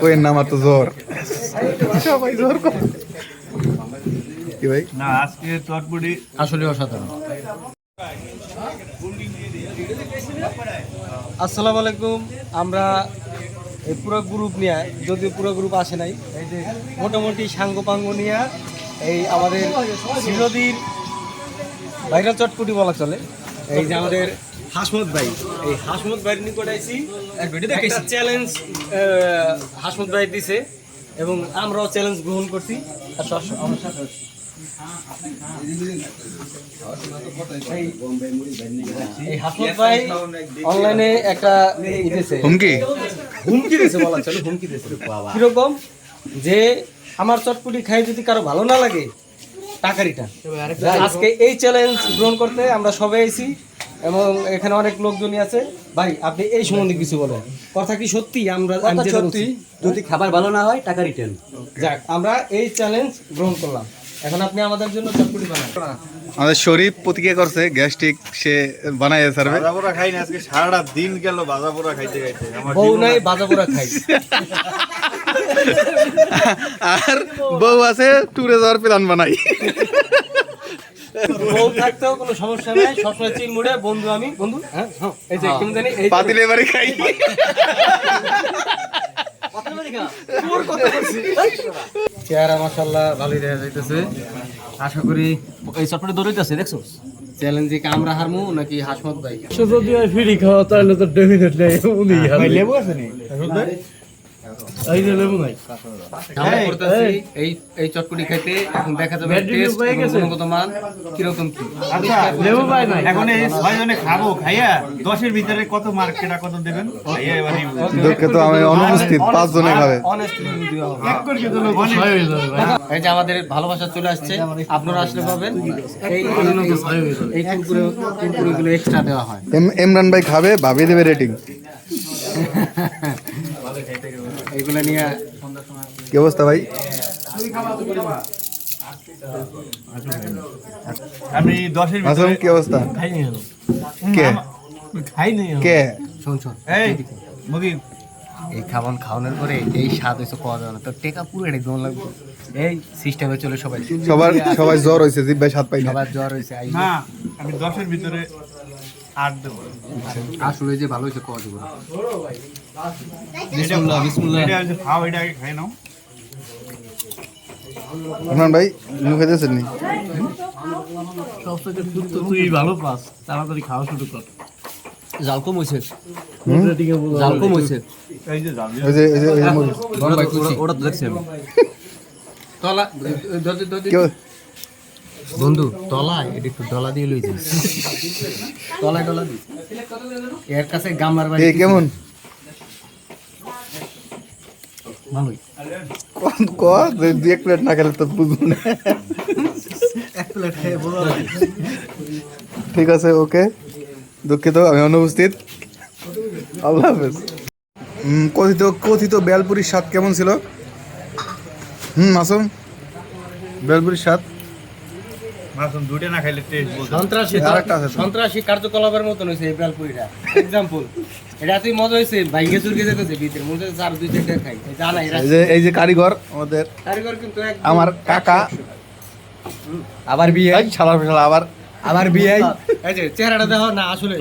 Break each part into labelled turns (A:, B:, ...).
A: কোয়ের নাম তো জোর সবাই জোর কি ভাই?
B: না আজকে চটপটি
C: আসলে অসাধারণ। আসসালামু আলাইকুম। আমরা এই পুরো গ্রুপ নিয়ে যদিও পুরো গ্রুপ আসে নাই এই যে মোটামুটি সাঙ্গ পাঙ্গ নিয়ে এই আমাদের চিরদির ভাইরাল চটপটি বলা চলে। এই যে আমাদের হাসমত ভাই। এই হাসমত ভাইয়ের নিকট আইছি। একটা চ্যালেঞ্জ হাসমত ভাই দিছে এবং আমরাও চ্যালেঞ্জ গ্রহণ করছি। আর সব- আমার সাথে এই হাসমত ভাই অনলাইনে একটা
A: হুমকি?
C: হুমকি দিয়েছে বলা চলে হুমকি দিয়েছে কীরকম? যে আমার চটপটি খাই যদি কারও ভালো না লাগে টাকারিটা আজকে এই চ্যালেঞ্জ গ্রহণ করতে আমরা সবাই আইছি। এবং এখানে অনেক লোকজনই আছে। ভাই আপনি এই সম্বন্ধে কিছু বলেন। কথা কি সত্যি? আমরা
D: সত্যি। যদি খাবার ভালো না হয় টাকা রিটার্ন
C: যাক আমরা এই চ্যালেঞ্জ গ্রহণ করলাম। এখন আপনি আমাদের জন্য চটপটি বানান।
A: আমাদের শরীফ প্রতিক্রিয়া করছে গ্যাস্ট্রিক সে বানায় সার্ভে।
B: ভাজা পোড়া খাই না আজকে সারাটা দিন গেল ভাজা পোড়া খাইতে খাইতে। আমার
C: বউ নাই বাজা পোড়া খাই।
A: আর বউ আছে ট্যুরে যাওয়ার প্ল্যান বানাই।
C: বউ থাকতেও কোনো সমস্যা নাই সবসময় চিল মুড়ে বন্ধু আমি। বন্ধু হ্যাঁ হ্যাঁ, এই যে কেমন জানি এই
A: পাতিলে বাড়ি খাই।
C: চেহারা মাশাল্লাহ ভালোই দেখা যাইতেছে। আশা করি
D: এই চটপটি দৌড়াইতেছে দেখছ?
C: চ্যালেঞ্জে কি আমরা হারমু নাকি হাসমত ভাই?
E: যদি ফ্রি খাওয়া তাহলে তো ডেফিনেট নেই উনি
B: লেবু আছে নি?
E: এই যে লেবু নাই।
C: আমরা করতেছি এই। এই চটপটি খাইতে এখন দেখা যাবে টেস্ট গুণগত মান কীরকম কি?
B: আচ্ছা
E: লেবু পাই নাই।
B: এখন এই ছয় জনে খাব খাইয়া দশের ভিতরে কত মার্কেটা কত দেবেন? খাইয়া এবারে
A: দুঃখে তো আমি অনুপস্থিত পাঁচ জনে খাবে।
C: অনেস্ট রিভিউ দেওয়া হবে।
B: এক করে দিল অনেক
E: ছয় হয়ে যাবে ভাই।
C: এই যে আমাদের ভালোবাসা চলে আসছে আপনারা আসলে পাবেন। এই এই এক্সট্রা দেওয়া হয়।
A: ইমরান ভাই খাবে ভাবি দেবে রেটিং
C: এইগুলো নিয়ে
A: কি অবস্থা ভাই?
B: আমি দশের ভিতরে
A: কি অবস্থা?
E: খাইনি
A: কে?
E: খাইনি
A: কে?
C: শোন শোন।
B: এই মুগি
C: এই খাবার খাওয়ানোর পরে এই স্বাদ হয়েছে পাওয়া যাবে না। তো টেকা পুরো একদম লাগবে। এই সিস্টেমে চলে সবাই।
A: সবার সবাই জ্বর হয়েছে জিব্বাই স্বাদ পাই
C: সবার জ্বর হয়েছে
B: আমি দশের ভিতরে আট দেবো
C: আসলে যে ভালো হয়েছে পাওয়া যাবে না।
B: বিসমুল্লাহ বিসমুল্লাহ খাও এটা আগে খাই নাও
A: ইমরান ভাই মুখে দিয়েছেন নি
E: তুই ভালো পাস তাড়াতাড়ি খাওয়া শুরু কর
D: জাল কম হয়েছে জাল কম হয়েছে
B: এই যে জাল
A: ওই যে ওই যে ওই যে মরিচ।
D: ওটা তো দেখছি আমি
C: তলা বন্ধু তলায় এটা একটু ডলা দিয়ে লইছে তলায় ডলা দি এর কাছে গামলার বাড়ি
A: কেমন?
C: ভালোই
A: ক- ক দুই- দুই এক প্লেট না খেলে তো বুঝব না।
C: এক প্লেট খেয়ে বলো
A: ঠিক আছে ওকে। দুঃখিত আমি অনুপস্থিত। আল্লাহ হাফেজ। কথিত কথিত বেলপুরির স্বাদ কেমন ছিল? হুম মাসুম? বেলপুরির স্বাদ?
B: মাসুম না খাইলে টেস্ট বলতে
C: সন্ত্রাসী। সন্ত্রাসী কার্যকলাপের মতন হয়েছে এই বেলপুরিটা। এক্সাম্পল এটা এতই মজা হয়েছে বাইকে চুরকে যেতেছে ভিতরে। মনে হচ্ছে চার দুই চারটে খাই জানাই
A: এই যে এই যে কারিগর আমাদের
C: কারিগর কিন্তু একদম
A: আমার কাকা।
C: আবার বিয়ে।
A: এই শালা শালা আবার
C: আবার বিয়ে। এই যে চেহারাটা দেখো না আসলে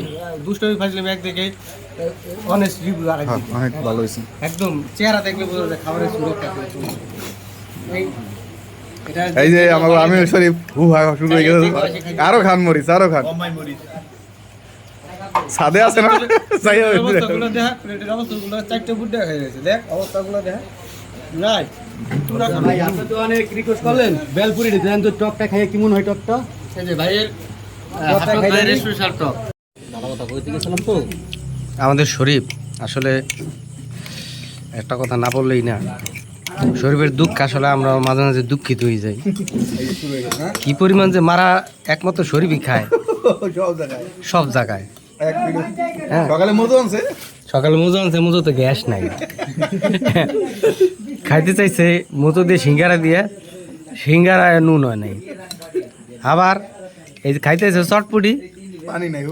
C: দুষ্টমি ফাজলামি একদিকে অনেস্ট রিভিউ আর
A: হ্যাঁ, অনেক ভালো হয়েছে।
C: একদম চেহারা দেখলে বোঝা যায় খাবারের সুরক্ষা এই
A: এই যে আমার আমি শরীফ হু হা শুরু হয়ে গেছে আরও খান মরিচ আরও খান। সাদে আছে না? যাই হোক,
C: অবস্থাগুলো দেখা প্লেটের অবস্থাগুলো চারটে ফুট দেখা গেছে। দেখ অবস্থাগুলো দেখা। রাইট
D: ভাই আপনি তো অনেক রিকোয়েস্ট করলেন। বেলপুরি দেন তো টকটা খাইয়ে কেমন হয় টকটা?
C: এই যে ভাইয়ের
D: কথা খাইলে নি?
C: Special talk.
D: ভালো কথা কইতে গেছিলাম তো।
C: আমাদের শরীফ আসলে একটা কথা না বললেই না। শরীফের দুঃখ আসলে আমরা মাঝে মাঝে দুঃখিত হয়ে যাই। কি পরিমাণ যে মারা একমাত্র শরীফই খায়?
A: সব জায়গায়।
C: হ্যাঁ।
A: সকালে মধু আনছে
C: সকালে মুজো আনছে মুজো তো গ্যাস নাই। খাইতে চাইছে, মুজো দিয়ে সিঙ্গারা দিয়ে সিঙ্গারা নুন হয় নাই। আবার এই যে খাইতেছে চটপুটি
A: পানি নাই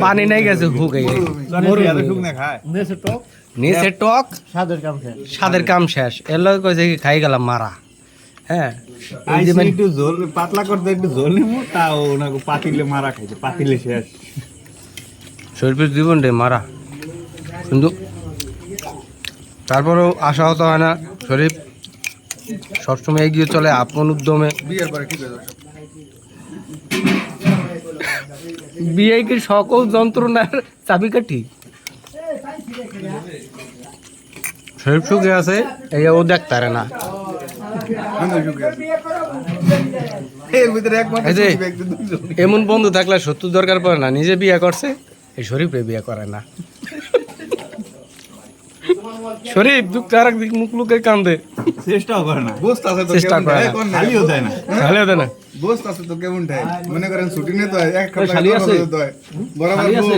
C: পানি নাই। গেছে হুক
E: টক।
C: নিচে টক।
E: স্বাদের কাম খেয়ে
C: স্বাদের কাম শেষ। এর লগে কইছে কি খাই গেলাম মারা। হ্যাঁ? মানে-
B: একটু পাতলা করতে একটু জল নিবো তাও ওনাকে পাতিলে মারা খাইছে পাতিলে শেষ।
C: শরীর জীবন রে মারা। কিন্তু তারপরেও আশা হতো হয় না শরীফ সবসময় এগিয়ে চলে আপন উদ্যমে।
A: বিয়ের পরে কি
C: বিয়ে কি সকল যন্ত্রণার চাবিকাঠি। শরীফ সুখে আছে? এই ও দেখতারে না। এমন বন্ধু থাকলে সত্যি দরকার পড়ে না নিজে বিয়ে করছে এই শরীফে বিয়ে করে না। শরীফ দুঃখ আর একদিক মুখ লুকে কান্দে
B: চেষ্টাও করে না
A: আছে তো
C: চেষ্টা করে না।
A: না?
B: খালিও দেয় না
C: না
A: আছে তো কেমন ঠায়? মনে করেন ছুটি নেই তো এক সপ্তাহ
D: আছে?
A: তো বরাবর
D: আছে?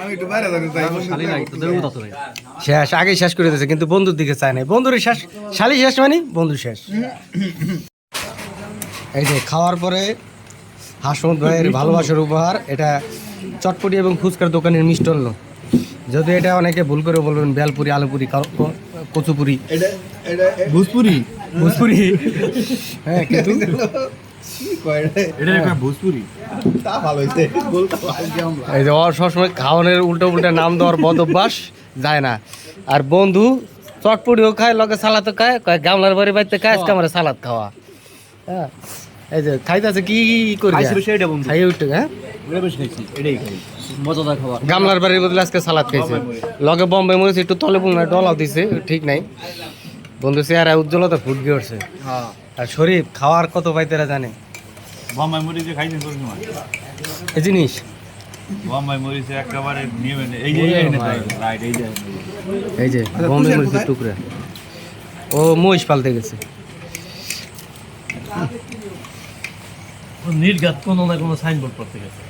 A: আমি একটু বাইরে যাব তাই
D: শালি নাই মতো আছে ভাই
C: শেষ আগে শেষ করে দিয়েছে কিন্তু বন্ধুর দিকে চায় নাই বন্ধুর শেষ শালি শেষ মানে বন্ধু শেষ এই যে খাওয়ার পরে হাসমত ভাইয়ের ভালোবাসার উপহার এটা চটপটি এবং ফুচকার দোকানের মিষ্টান্ন যদি এটা অনেকে ভুল করে বলবেন বেলপুরি আলুপুরি কচুপুরি।
A: এটা এটা
B: ভোজপুরি?
C: ভোজপুরি? হ্যাঁ কিন্তু এই যে ওর সবসময় খাওয়ানোর উল্টো উল্টা নাম দেওয়ার বদ অভ্যাস যায় না। আর বন্ধু চটপটিও খায় লগে সালাদও খায় কয় গামলার বাড়ি বাড়িতে খায় আজকে আমার সালাদ খাওয়া। হ্যাঁ এই যে খাইতেছে কি করে। খাই হ্যাঁ?
B: বেশ খাইছি এটাই খাই
D: মজাদার খাবার
C: গামলার বাড়ির বদলে আজকে সালাদ খাইছে। লগে বম্বে মরিচ একটু তলে ডলাও দিছে ঠিক নাই। বন্ধু চেহারা উজ্জ্বলতা ফুট গিয়ে উঠছে আর শরীফ খাওয়ার কত পাইতেরা জানে?
B: বোম্বাই মরিচে খাইছেন তোর সময়
C: এই জিনিস।
B: বোম্বাই মরিচে একেবারে নিয়মে এই যে রাইট এই যে
C: এই যে বম্বে মরিচের টুকরা। ও মহিষ পালতে গেছে।
E: নির্ঘাত কোনো না কোনো সাইনবোর্ড করতে গেছে।